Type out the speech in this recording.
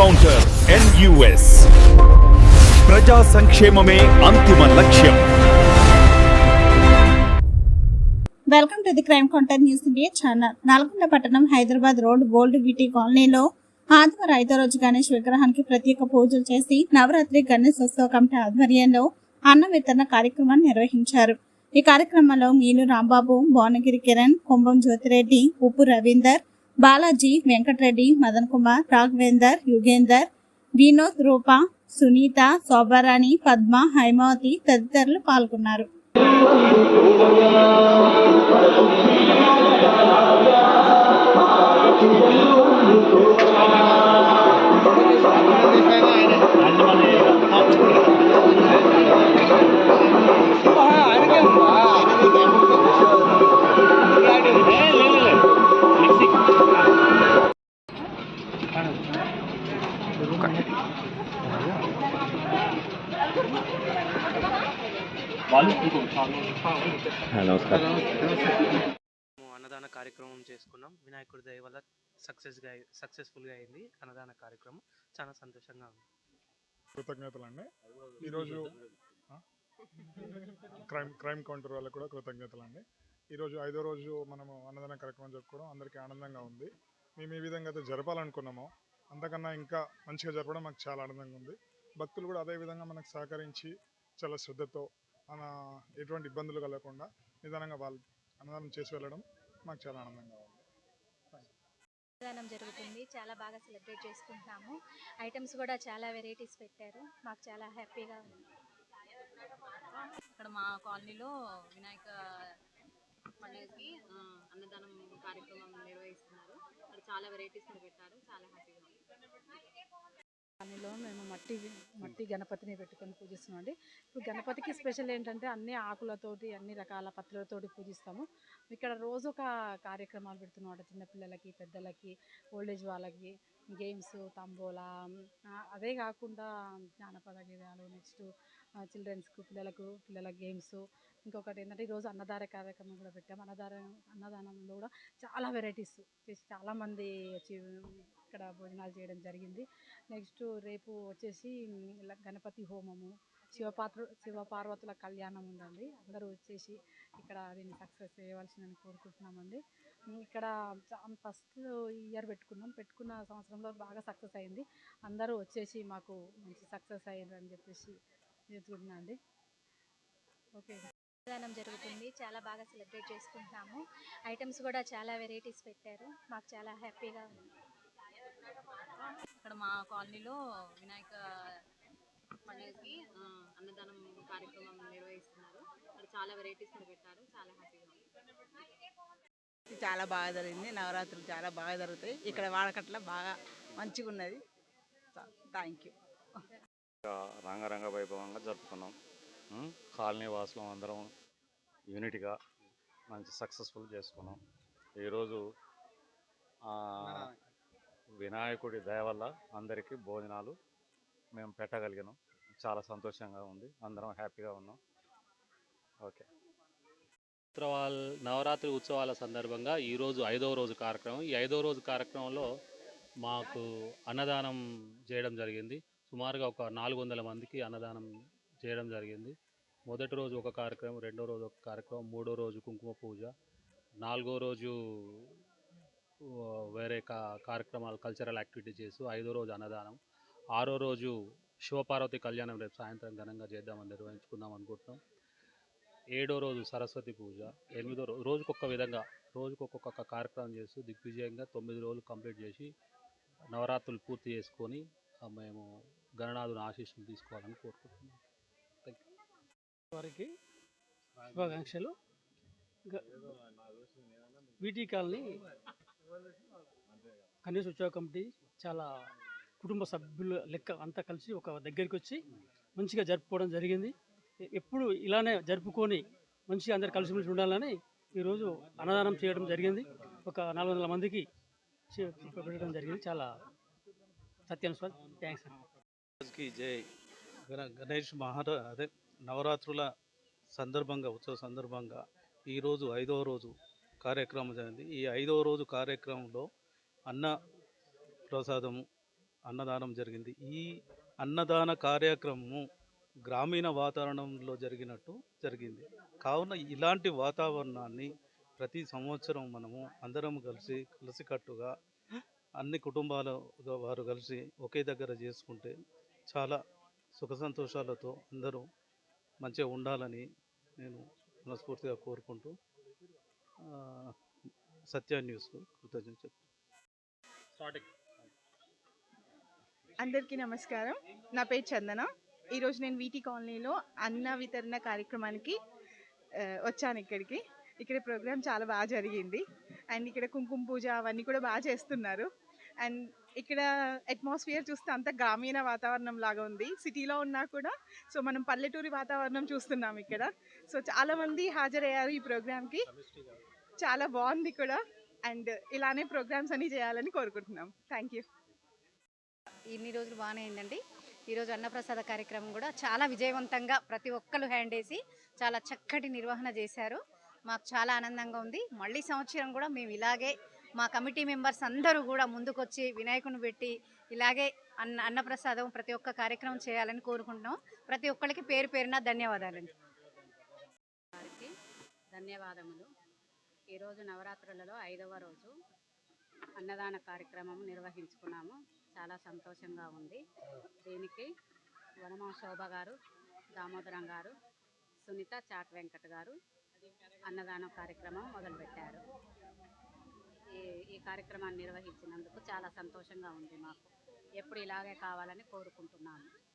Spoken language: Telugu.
ఎన్కౌంటర్ ఎన్యుఎస్ ప్రజా సంక్షేమమే అంతిమ లక్ష్యం. Welcome to the crime counter news India channel Nalgonda పట్టణం హైదరాబాద్ రోడ్ గోల్డ్ విటీ కాలనీలో ఆదివారం ఐదో రోజు గణేష్ విగ్రహానికి ప్రత్యేక పూజలు చేసి నవరాత్రి గణేష్ కమిటీ ఆధ్వర్యంలో అన్న వితరణ కార్యక్రమాన్ని నిర్వహించారు. ఈ కార్యక్రమంలో మీను రాంబాబు భువనగిరి కిరణ్ కుంభం జ్యోతిరెడ్డి ఉప్పు రవీందర్ బాలాజీ వెంకటరెడ్డి మదన్ కుమార్ రాఘవేందర్ యుగేందర్ వినోద్ రూప సునీత శోభారాణి పద్మ హైమావతి తదితరులు పాల్గొన్నారు. నమస్కారం. అన్నదాన కార్యక్రమం చేసుకున్నాం. వినాయకుడి దయ వల్ల సక్సెస్గా సక్సెస్ఫుల్గా అయింది అన్నదాన కార్యక్రమం. చాలా సంతోషంగా ఉంది. కృతజ్ఞతలు అండి ఈరోజు? క్రైమ్ క్రైమ్ కౌంటర్ వాళ్ళకు కూడా కృతజ్ఞతలు అండి ఈరోజు ఐదో రోజు మనము అన్నదాన కార్యక్రమం జరుపుకోవడం అందరికీ ఆనందంగా ఉంది. మేము ఏ విధంగా అయితే జరపాలనుకున్నామో. అంతకన్నా ఇంకా మంచిగా జరపడం మాకు చాలా ఆనందంగా ఉంది. భక్తులు కూడా అదే విధంగా మనకు సహకరించి చాలా శ్రద్ధతో మన ఎటువంటి ఇబ్బందులు కలగకుండా నిదానంగా వాళ్ళు అన్నదానం చేసి వెళ్ళడం మాకు చాలా ఆనందంగా ఉంది. అన్నదానం జరుగుతుంది. చాలా బాగా సెలబ్రేట్ చేసుకుంటున్నాము ఐటమ్స్ కూడా చాలా వెరైటీస్ పెట్టారు. మాకు చాలా హ్యాపీగా ఉంది. ఇక్కడ మా కాలనీలో వినాయక పండుగకి అన్నదానం కార్యక్రమం నిర్వహిస్తున్నారు. ఇక్కడ చాలా వెరైటీస్ కూడా పెట్టారు. చాలా హ్యాపీగా ఉంది. కాలనీలో మేము మట్టి మట్టి గణపతిని పెట్టుకొని పూజిస్తున్నాం అండి. ఇప్పుడు గణపతికి స్పెషల్ ఏంటంటే అన్ని ఆకులతోటి అన్ని రకాల పత్రులతోటి పూజిస్తాము. ఇక్కడ రోజు ఒక కార్యక్రమాలు పెడుతున్నాం అంటే చిన్నపిల్లలకి పెద్దలకి ఓల్డేజ్ వాళ్ళకి. గేమ్స్ తంబోలా అదే కాకుండా జానపద గీతాలు నెక్స్ట్ చిల్డ్రన్స్కు పిల్లలకు పిల్లల గేమ్స్. ఇంకొకటి ఏంటంటే ఈరోజు అన్నదాన కార్యక్రమం కూడా పెట్టాము అన్నదాన అన్నదానంలో కూడా చాలా వెరైటీస్ చేసి చాలామంది వచ్చి ఇక్కడ భోజనాలు చేయడం జరిగింది. నెక్స్ట్ రేపు వచ్చేసి ఇలా గణపతి హోమము శివపాత్ర శివపార్వతుల కళ్యాణం ఉందండి. అందరూ వచ్చేసి ఇక్కడ దీన్ని సక్సెస్ చేయవలసిందని కోరుకుంటున్నామండి. ఇక్కడ ఫస్ట్ ఇయర్ పెట్టుకున్నాం. పెట్టుకున్న సంవత్సరంలో బాగా సక్సెస్ అయింది. అందరూ వచ్చేసి మాకు మంచి సక్సెస్ అయ్యారు అని చెప్పేసి చెప్తున్నా అండి. ఓకే. అన్నదానం జరుగుతుంది. చాలా బాగా సెలబ్రేట్ చేసుకుంటున్నాము. ఐటమ్స్ కూడా చాలా వెరైటీస్ పెట్టారు. మాకు చాలా హ్యాపీగా ఉంది. ఇక్కడ మా కాలనీలో వినాయక పండుగకి అన్నదానం కార్యక్రమం నిర్వహిస్తున్నారు. ఇక్కడ చాలా వెరైటీస్ కూడా పెట్టారు. చాలా హ్యాపీగా ఉంది. చాలా బాగా జరిగింది. నవరాత్రులు చాలా బాగా జరుగుతాయి. ఇక్కడ వాడకట్ల బాగా మంచిగా ఉన్నది థ్యాంక్ యూ. రంగరంగ వైభవంగా జరుపుకున్నాం. కాలనీ వాసులం అందరం యూనిట్గా మంచి సక్సెస్ఫుల్ చేసుకున్నాం. ఈరోజు వినాయకుడి దయ వల్ల అందరికీ భోజనాలు మేము పెట్టగలిగినాం. చాలా సంతోషంగా ఉంది. అందరం హ్యాపీగా ఉన్నాం. ఓకే. ఉత్సవాల నవరాత్రి ఉత్సవాల సందర్భంగా ఈరోజు ఐదవ రోజు కార్యక్రమం. ఈ ఐదవ రోజు కార్యక్రమంలో మాకు అన్నదానం చేయడం జరిగింది. సుమారుగా ఒక నాలుగు వందల మందికి అన్నదానం చేయడం జరిగింది. మొదటి రోజు ఒక కార్యక్రమం రెండో రోజు ఒక కార్యక్రమం మూడో రోజు కుంకుమ పూజ నాలుగో రోజు వేరే కా కార్యక్రమాలు కల్చరల్ యాక్టివిటీ చేస్తూ ఐదో రోజు అన్నదానం ఆరో రోజు శివపార్వతి కళ్యాణం రేపు సాయంత్రం ఘనంగా చేద్దామని నిర్వహించుకుందాం అనుకుంటున్నాం. ఏడో రోజు సరస్వతి పూజ ఎనిమిదో రోజు రోజుకొక విధంగా రోజుకొక్కొక్క కార్యక్రమం చేస్తూ దిగ్విజయంగా తొమ్మిది రోజులు కంప్లీట్ చేసి నవరాత్రులు పూర్తి చేసుకొని మేము గణనాథుని ఆశీస్సులు తీసుకోవాలని కోరుకుంటున్నాం. థ్యాంక్ యూ వారికి శుభాకాంక్షలు. వీటీ కాలనీ కనీస ఉత్సవ కమిటీ చాలా కుటుంబ సభ్యుల లెక్క అంతా కలిసి ఒక దగ్గరికి వచ్చి మంచిగా జరుపుకోవడం జరిగింది. ఎప్పుడు ఇలానే జరుపుకొని మంచిగా అందరు కలిసిమెలిసి ఉండాలని ఈరోజు అన్నదానం చేయడం జరిగింది. ఒక నాలుగు వందల మందికి పెట్టడం జరిగింది. చాలా సత్యానుసార్ థ్యాంక్స్కి జై. గణ- గణేష్ మహారా అదే నవరాత్రుల సందర్భంగా ఉత్సవ సందర్భంగా ఈరోజు ఐదవ రోజు కార్యక్రమం జరిగింది. ఈ ఐదవ రోజు కార్యక్రమంలో అన్న ప్రసాదము అన్నదానం జరిగింది. ఈ అన్నదాన కార్యక్రమము గ్రామీణ వాతావరణంలో జరిగినట్టు జరిగింది. కావున ఇలాంటి వాతావరణాన్ని ప్రతి సంవత్సరం మనము అందరం కలిసి కలిసికట్టుగా అన్ని కుటుంబాల వారు కలిసి ఒకే దగ్గర చేసుకుంటే చాలా సుఖ సంతోషాలతో అందరూ మంచిగా ఉండాలని నేను మనస్ఫూర్తిగా కోరుకుంటూ సత్య న్యూస్కు కృతజ్ఞత చెప్తాను అందరికీ నమస్కారం. నా పేరు చందన. ఈరోజు నేను వీటి కాలనీలో అన్న వితరణ కార్యక్రమానికి వచ్చాను ఇక్కడికి. ఇక్కడ ప్రోగ్రామ్ చాలా బాగా జరిగింది. అండ్ ఇక్కడ కుంకుమ పూజ అవన్నీ కూడా బాగా చేస్తున్నారు. అండ్ ఇక్కడ అట్మాస్ఫియర్ చూస్తే అంత గ్రామీణ వాతావరణం లాగా ఉంది. సిటీలో ఉన్నా కూడా సో మనం పల్లెటూరి వాతావరణం చూస్తున్నాం ఇక్కడ. సో చాలామంది హాజరయ్యారు ఈ ప్రోగ్రామ్కి చాలా బాగుంది కూడా. అండ్ ఇలానే ప్రోగ్రామ్స్ అన్ని చేయాలని కోరుకుంటున్నాం. థ్యాంక్ యూ ఇన్ని రోజులు బాగానే అయిందండి. ఈరోజు అన్నప్రసాద కార్యక్రమం కూడా చాలా విజయవంతంగా ప్రతి ఒక్కరు హ్యాండ్ వేసి చాలా చక్కటి నిర్వహణ చేశారు. మాకు చాలా ఆనందంగా ఉంది. మళ్ళీ సంవత్సరం కూడా మేము ఇలాగే మా కమిటీ మెంబర్స్ అందరూ కూడా ముందుకొచ్చి వినాయకుని పెట్టి ఇలాగే అన్న అన్నప్రసాదం ప్రతి ఒక్క కార్యక్రమం చేయాలని కోరుకుంటున్నాం. ప్రతి ఒక్కరికి పేరు పేరున ధన్యవాదాలండి. వారికి ధన్యవాదములు. ఈరోజు నవరాత్రులలో ఐదవ రోజు అన్నదాన కార్యక్రమం నిర్వహించుకున్నాము. చాలా సంతోషంగా ఉంది. దీనికి వనమా శోభ గారు దామోదరం గారు సునీత చాట్ వెంకట్ గారు అన్నదాన కార్యక్రమం మొదలుపెట్టారు. ఈ ఈ కార్యక్రమాన్ని నిర్వహించినందుకు చాలా సంతోషంగా ఉంది మాకు. ఎప్పుడు ఇలాగే కావాలని కోరుకుంటున్నాను.